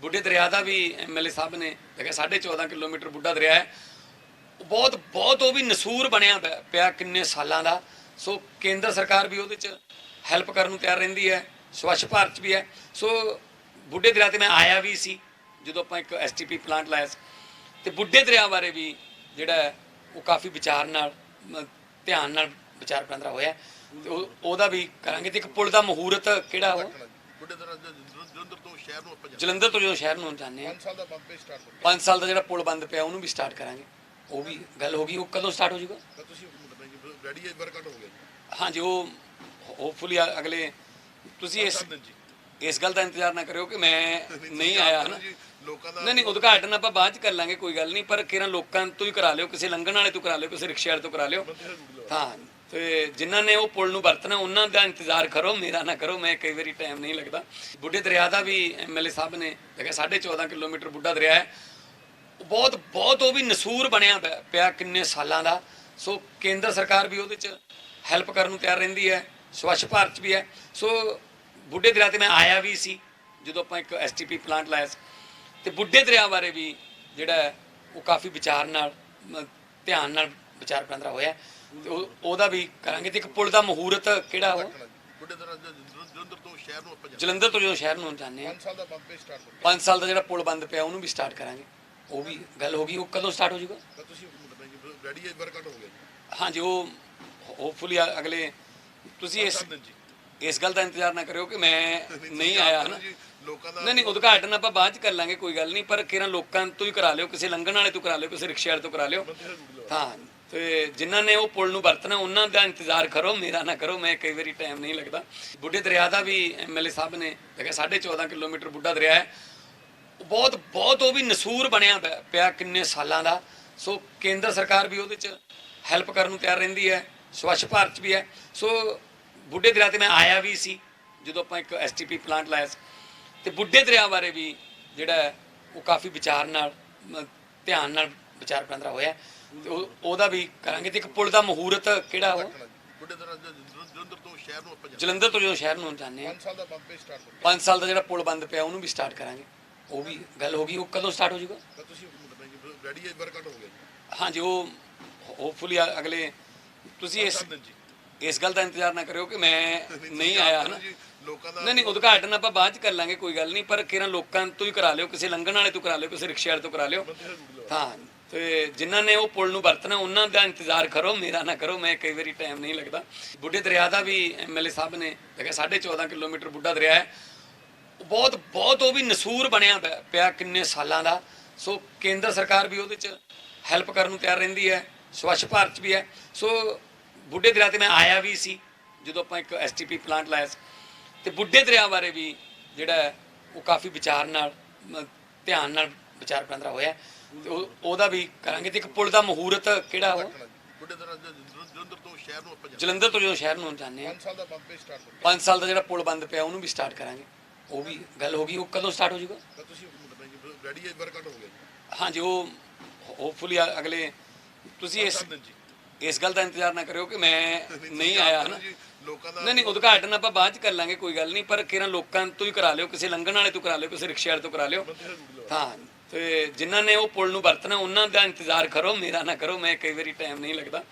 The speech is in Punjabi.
ਬੁੱਢੇ ਦਰਿਆ ਦਾ ਵੀ ਐਮਐਲਏ ਸਾਹਿਬ ਨੇ ਦੇਖਿਆ 14.5 ਕਿਲੋਮੀਟਰ ਬੁੱਢਾ ਦਰਿਆ ਹੈ। ਉਹ ਬਹੁਤ ਬਹੁਤ ਉਹ ਵੀ ਨਸੂਰ ਬਣਿਆ ਪਿਆ- ਪਿਆ ਕਿੰਨੇ ਸਾਲਾਂ ਦਾ। ਸੋ ਕੇਂਦਰ ਸਰਕਾਰ ਵੀ ਉਹਦੇ ਚ ਹੈਲਪ ਕਰਨ ਨੂੰ ਤਿਆਰ ਰਹਿੰਦੀ ਹੈ ਸਵੱਛ ਭਾਰਤ 'ਚ ਵੀ ਹੈ। ਸੋ ਬੁੱਢੇ ਦਰਿਆ ਤੇ ਮੈਂ ਆਇਆ ਵੀ ਸੀ ਜਦੋਂ ਆਪਾਂ ਇੱਕ ਐਸਟੀਪੀ ਪਲਾਂਟ ਲਾਇਆ ਸੀ। ਤੇ ਬੁੱਢੇ ਦਰਿਆ ਬਾਰੇ ਵੀ ਜਿਹੜਾ ਹੈ, ਉਹ ਕਾਫੀ ਵਿਚਾਰ ਨਾਲ ਧਿਆਨ ਨਾਲ ਵਿਚਾਰ ਵਟਾਂਦਰਾ ਹੋਇਆ ਤੇ ਉਹ- ਉਹਦਾ ਵੀ ਕਰਾਂਗੇ ਤੇ ਇੱਕ ਪੁਲ ਦਾ ਮਹੂਰਤ ਕਿਹੜਾ ਉਹ? ਬੁੱਢੇ ਜਲੰਧਰ ਤੋਂ ਸ਼ਹਿਰ ਨੂੰ ਆਪਾਂ ਜਾਂਦੇ ਜਲੰਧਰ ਤੋਂ ਜਦੋਂ ਸ਼ਹਿਰ ਨੂੰ ਜਾਂਦੇ ਆ 5 ਸਾਲ ਦਾ ਬੰਦ ਪੇ ਸਟਾਰਟ ਹੋ ਗਿਆ। 5 ਸਾਲ ਦਾ ਜਿਹੜਾ ਪੁਲ ਬੰਦ ਪਿਆ ਉਹਨੂੰ ਵੀ ਸਟਾਰਟ ਕਰਾਂਗੇ। ਉਹ ਵੀ ਗੱਲ ਹੋ ਗਈ ਉਹ ਕਦੋਂ ਸਟਾਰਟ ਹੋ ਜਾਊਗਾ? ਤਾਂ ਤੁਸੀਂ ਮਤਲਬ ਰੈਡੀ ਹੈ ਵਰਕਆਊਟ ਹੋ ਗਿਆ ਜੀ। ਹਾਂਜੀ ਉਹ ਹੋਪਫੁਲੀ ਅਗਲੇ ਤੁਸੀਂ ਇਸ ਇਸ ਗੱਲ ਦਾ ਇੰਤਜ਼ਾਰ ਨਾ ਕਰਿਓ ਕਿ ਮੈਂ ਨਹੀਂ ਆਇਆ ਹਨਾ? ਲੋਕਾਂ ਦਾ ਨਹੀਂ ਨਹੀਂ ਉਦਘਾਟਨ ਆਪਾਂ ਬਾਅਦ ਚ ਕਰ ਲਾਂਗੇ ਕੋਈ ਗੱਲ ਨਹੀਂ ਪਰ ਕਿਰਾਂ ਲੋਕਾਂ ਤੋਂ ਹੀ ਕਰਾ ਲਿਓ ਕਿਸੇ ਲੰਘਣ ਵਾਲੇ ਤੋਂ ਕਰਾ ਲਿਓ ਕਿਸੇ ਰਿਕਸ਼ੇ ਵਾਲੇ ਤੋਂ ਕਰਾ ਲਓ। ਹਾਂ ਤੇ ਜਿਨ੍ਹਾਂ ਨੇ ਉਹ ਪੁਲ ਨੂੰ ਵਰਤਣਾ, ਉਹਨਾਂ ਦਾ ਇੰਤਜ਼ਾਰ ਕਰੋ, ਮੇਰਾ ਨਾ ਕਰੋ, ਮੈਂ ਕਈ ਵਾਰੀ ਟਾਈਮ ਨਹੀਂ ਲੱਗਦਾ। ਬੁੱਢੇ ਦਰਿਆ ਦਾ ਵੀ ਐਮਐਲਏ ਸਾਹਿਬ ਨੇ ਦੇਖਿਆ 14.5 ਕਿਲੋਮੀਟਰ ਬੁੱਢਾ ਦਰਿਆ ਹੈ। ਉਹ ਬਹੁਤ ਬਹੁਤ ਉਹ ਵੀ ਨਸੂਰ ਬਣਿਆ ਪਿਆ- ਪਿਆ ਕਿੰਨੇ ਸਾਲਾਂ ਦਾ। ਸੋ ਕੇਂਦਰ ਸਰਕਾਰ ਵੀ ਉਹਦੇ ਚ ਹੈਲਪ ਕਰਨ ਨੂੰ ਤਿਆਰ ਰਹਿੰਦੀ ਹੈ, ਸਵੱਛ ਭਾਰਤ 'ਚ ਵੀ ਹੈ। ਸੋ ਬੁੱਢੇ ਦਰਿਆ ਤੇ ਮੈਂ ਆਇਆ ਵੀ ਸੀ, ਜਦੋਂ ਆਪਾਂ ਇੱਕ ਐਸਟੀਪੀ ਪਲਾਂਟ ਲਾਇਆ ਸੀ। ਤੇ ਬੁੱਢੇ ਦਰਿਆ ਬਾਰੇ ਵੀ ਜਿਹੜਾ ਉਹ ਕਾਫੀ ਵਿਚਾਰ ਨਾਲ ਧਿਆਨ ਨਾਲ ਵਿਚਾਰ ਵਟਾਂਦਰਾ ਹੋਇਆ ਤੇ ਉਹ- ਉਹਦਾ ਵੀ ਕਰਾਂਗੇ ਤੇ ਇੱਕ ਪੁਲ ਦਾ ਮਹੂਰਤ ਕਿਹੜਾ ਉਹ? ਬੁੱਢੇ ਜਲੰਧਰ ਤੋਂ ਸ਼ਹਿਰ ਨੂੰ ਆਪਾਂ ਜਾਂਦੇ ਜਲੰਧਰ ਤੋਂ ਜਦੋਂ ਸ਼ਹਿਰ ਨੂੰ ਜਾਂਦੇ ਆ 5 ਸਾਲ ਦਾ ਬੰਦ ਪੇ ਸਟਾਰਟ ਹੋ ਗਿਆ। 5 ਸਾਲ ਦਾ ਜਿਹੜਾ ਪੁਲ ਬੰਦ ਪਿਆ ਉਹਨੂੰ ਵੀ ਸਟਾਰਟ ਕਰਾਂਗੇ। ਉਹ ਵੀ ਗੱਲ ਹੋ ਗਈ ਉਹ ਕਦੋਂ ਸਟਾਰਟ ਹੋ ਜਾਊਗਾ? ਤਾਂ ਤੁਸੀਂ ਮਤਲਬ ਰੈਡੀ ਹੈ ਵਰਕਆਊਟ ਹੋ ਗਿਆ ਜੀ। ਹਾਂਜੀ ਉਹ ਹੋਪਫੁਲੀ ਅਗਲੇ ਤੁਸੀਂ ਇਸ ਜੀ। ਇਸ ਗੱਲ ਦਾ ਇੰਤਜ਼ਾਰ ਨਾ ਕਰਿਓ ਕਿ ਮੈਂ ਨਹੀਂ ਆਇਆ ਹਨਾ? ਜੀ ਲੋਕਾਂ ਦਾ ਨਹੀਂ ਨਹੀਂ ਉਦਘਾਟਨ ਆਪਾਂ ਬਾਅਦ ਚ ਕਰ ਲਾਂਗੇ ਕੋਈ ਗੱਲ ਨਹੀਂ ਪਰ ਕਿਰਾਂ ਲੋਕਾਂ ਤੋਂ ਹੀ ਕਰਾ ਲਿਓ ਕਿਸੇ ਲੰਘਣ ਵਾਲੇ ਤੋਂ ਕਰਾ ਲਿਓ ਕਿਸੇ ਰਿਕਸ਼ੇ ਵਾਲੇ ਤੋਂ ਕਰਾ ਲਓ। ਹਾਂ। ਤੇ ਜਿਨ੍ਹਾਂ ਨੇ ਉਹ ਪੁਲ ਨੂੰ ਵਰਤਣਾ, ਉਹਨਾਂ ਦਾ ਇੰਤਜ਼ਾਰ ਕਰੋ, ਮੇਰਾ ਨਾ ਕਰੋ, ਮੈਂ ਕਈ ਵਾਰੀ ਟਾਈਮ ਨਹੀਂ ਲੱਗਦਾ। ਬੁੱਢੇ ਦਰਿਆ ਦਾ ਵੀ ਐਮਐਲਏ ਸਾਹਿਬ ਨੇ ਦੇਖਿਆ 14.5 ਕਿਲੋਮੀਟਰ ਬੁੱਢਾ ਦਰਿਆ ਹੈ। ਉਹ ਬਹੁਤ ਬਹੁਤ ਉਹ ਵੀ ਨਸੂਰ ਬਣਿਆ ਪਿਆ- ਪਿਆ ਕਿੰਨੇ ਸਾਲਾਂ ਦਾ। ਸੋ ਕੇਂਦਰ ਸਰਕਾਰ ਵੀ ਉਹਦੇ ਚ ਹੈਲਪ ਕਰਨ ਨੂੰ ਤਿਆਰ ਰਹਿੰਦੀ ਹੈ, ਸਵੱਛ ਭਾਰਤ 'ਚ ਵੀ ਹੈ। ਸੋ ਬੁੱਢੇ ਦਰਿਆ ਤੇ ਮੈਂ ਆਇਆ ਵੀ ਸੀ, ਜਦੋਂ ਆਪਾਂ ਇੱਕ ਐਸਟੀਪੀ ਪਲਾਂਟ ਲਾਇਆ ਸੀ। ਤੇ ਬੁੱਢੇ ਦਰਿਆ ਬਾਰੇ ਵੀ ਜਿਹੜਾ ਉਹ ਕਾਫੀ ਵਿਚਾਰ ਨਾਲ ਧਿਆਨ ਨਾਲ ਵਿਚਾਰ ਵਟਾਂਦਰਾ ਹੋਇਆ ਤੇ ਉਹ- ਉਹਦਾ ਵੀ ਕਰਾਂਗੇ ਤੇ ਇੱਕ ਪੁਲ ਦਾ ਮਹੂਰਤ ਕਿਹੜਾ ਉਹ? ਬੁੱਢੇ ਜਲੰਧਰ ਤੋਂ ਸ਼ਹਿਰ ਨੂੰ ਆਪਾਂ ਜਾਂਦੇ ਜਲੰਧਰ ਤੋਂ ਜਦੋਂ ਸ਼ਹਿਰ ਨੂੰ ਜਾਂਦੇ ਆ 5 ਸਾਲ ਦਾ ਬੰਦ ਪੇ ਸਟਾਰਟ ਹੋ ਗਿਆ। 5 ਸਾਲ ਦਾ ਜਿਹੜਾ ਪੁਲ ਬੰਦ ਪਿਆ ਉਹਨੂੰ ਵੀ ਸਟਾਰਟ ਕਰਾਂਗੇ। ਉਹ ਵੀ ਗੱਲ ਹੋ ਗਈ ਉਹ ਕਦੋਂ ਸਟਾਰਟ ਹੋ ਜਾਊਗਾ? ਤਾਂ ਤੁਸੀਂ ਰੈਡੀ ਹੈ ਵਰਕਆਊਟ ਹੋ ਗਿਆ ਜੀ। ਹਾਂਜੀ ਉਹ ਹੋਪਫੁਲੀ ਅਗਲੇ ਤੁਸੀਂ ਇਸ ਜੀ। ਇਸ ਗੱਲ ਦਾ ਇੰਤਜ਼ਾਰ ਨਾ ਕਰਿਓ ਕਿ ਮੈਂ ਨਹੀਂ ਆਇਆ ਹਨਾ? ਜੀ ਲੋਕਾਂ ਦਾ ਨਹੀਂ ਨਹੀਂ ਉਦਘਾਟਨ ਆਪਾਂ ਬਾਅਦ ਚ ਕਰ ਲਾਂਗੇ ਕੋਈ ਗੱਲ ਨਹੀਂ ਪਰ ਕਿਰਾਂ ਲੋਕਾਂ ਤੋਂ ਹੀ ਕਰਾ ਲਿਓ ਕਿਸੇ ਲੰਘਣ ਵਾਲੇ ਤੋਂ ਕਰਾ ਲਿਓ ਕਿਸੇ ਰਿਕਸ਼ੇ ਵਾਲੇ ਤੋਂ ਕਰਾ ਲਓ। ਹਾਂ। ਤੇ ਜਿਨ੍ਹਾਂ ਨੇ ਉਹ ਪੁਲ ਨੂੰ ਵਰਤਣਾ, ਉਹਨਾਂ ਦਾ ਇੰਤਜ਼ਾਰ ਕਰੋ, ਮੇਰਾ ਨਾ ਕਰੋ, ਮੈਂ ਕਈ ਵਾਰੀ ਟਾਈਮ ਨਹੀਂ ਲੱਗਦਾ। ਬੁੱਢੇ ਦਰਿਆ ਦਾ ਵੀ ਐਮਐਲਏ ਸਾਹਿਬ ਨੇ ਦੇਖਿਆ 14.5 ਕਿਲੋਮੀਟਰ ਬੁੱਢਾ ਦਰਿਆ ਹੈ। ਉਹ ਬਹੁਤ ਬਹੁਤ ਉਹ ਵੀ ਨਸੂਰ ਬਣਿਆ ਪਿਆ- ਪਿਆ ਕਿੰਨੇ ਸਾਲਾਂ ਦਾ। ਸੋ ਕੇਂਦਰ ਸਰਕਾਰ ਵੀ ਉਹਦੇ ਚ ਹੈਲਪ ਕਰਨ ਨੂੰ ਤਿਆਰ ਰਹਿੰਦੀ ਹੈ, ਸਵੱਛ ਭਾਰਤ 'ਚ ਵੀ ਹੈ। ਸੋ ਬੁੱਢੇ ਦਰਿਆ ਤੇ ਮੈਂ ਆਇਆ ਵੀ ਸੀ, ਜਦੋਂ ਆਪਾਂ ਇੱਕ ਐਸਟੀਪੀ ਪਲਾਂਟ ਲਾਇਆ ਸੀ। ਤੇ ਬੁੱਢੇ ਦਰਿਆ ਬਾਰੇ ਵੀ ਜਿਹੜਾ ਉਹ ਕਾਫੀ ਵਿਚਾਰ ਨਾਲ ਧਿਆਨ ਨਾਲ ਵਿਚਾਰ ਵਟਾਂਦਰਾ ਹੋਇਆ ਤੇ ਉਹ- ਉਹਦਾ ਵੀ ਕਰਾਂਗੇ ਤੇ ਇੱਕ ਪੁਲ ਦਾ ਮਹੂਰਤ ਕਿਹੜਾ ਉਹ? ਬੁੱਢੇ ਜਲੰਧਰ ਤੋਂ ਸ਼ਹਿਰ ਨੂੰ ਆਪਾਂ ਜਾਂਦੇ ਜਲੰਧਰ ਤੋਂ ਜਦੋਂ ਸ਼ਹਿਰ ਨੂੰ ਜਾਂਦੇ ਆ 5 ਸਾਲ ਦਾ ਬੰਦ ਪੇ ਸਟਾਰਟ ਹੋ ਗਿਆ। 5 ਸਾਲ ਦਾ ਜਿਹੜਾ ਪੁਲ ਬੰਦ ਪਿਆ ਉਹਨੂੰ ਵੀ ਸਟਾਰਟ ਕਰਾਂਗੇ। ਉਹ ਵੀ ਗੱਲ ਹੋ ਗਈ ਉਹ ਕਦੋਂ ਸਟਾਰਟ ਹੋ ਜਾਊਗਾ? ਤਾਂ ਤੁਸੀਂ ਮਤਲਬ ਰੈਡੀ ਹੈ ਵਰਕਆਊਟ ਹੋ ਗਿਆ ਜੀ। ਹਾਂਜੀ ਉਹ ਹੋਪਫੁਲੀ ਅਗਲੇ ਤੁਸੀਂ ਇਸ ਜੀ। ਇਸ ਗੱਲ ਦਾ ਇੰਤਜ਼ਾਰ ਨਾ ਕਰਿਓ ਕਿ ਮੈਂ ਨਹੀਂ ਆਇਆ ਹਨਾ। ਜੀ ਲੋਕਾਂ ਦਾ ਨਹੀਂ ਨਹੀਂ ਉਦਘਾਟਨ ਆਪਾਂ ਬਾਅਦ ਚ ਕਰ ਲਾਂਗੇ ਕੋਈ ਗੱਲ ਨਹੀਂ ਪਰ ਕਿਰਾਂ ਲੋਕਾਂ ਤੋਂ ਹੀ ਕਰਾ ਲਿਓ ਕਿਸੇ ਲੰਘਣ ਵਾਲੇ ਤੋਂ ਕਰਾ ਲਿਓ ਕਿਸੇ ਰਿਕਸ਼ੇ ਵਾਲੇ ਤੋਂ ਕਰਾ ਲਓ। ਹਾਂ ਤੇ ਜਿਨ੍ਹਾਂ ਨੇ ਉਹ ਪੁਲ ਨੂੰ ਵਰਤਣਾ, ਉਹਨਾਂ ਦਾ ਇੰਤਜ਼ਾਰ ਕਰੋ, ਮੇਰਾ ਨਾ ਕਰੋ, ਮੈਂ ਕਈ ਵਾਰੀ ਟਾਈਮ ਨਹੀਂ ਲੱਗਦਾ।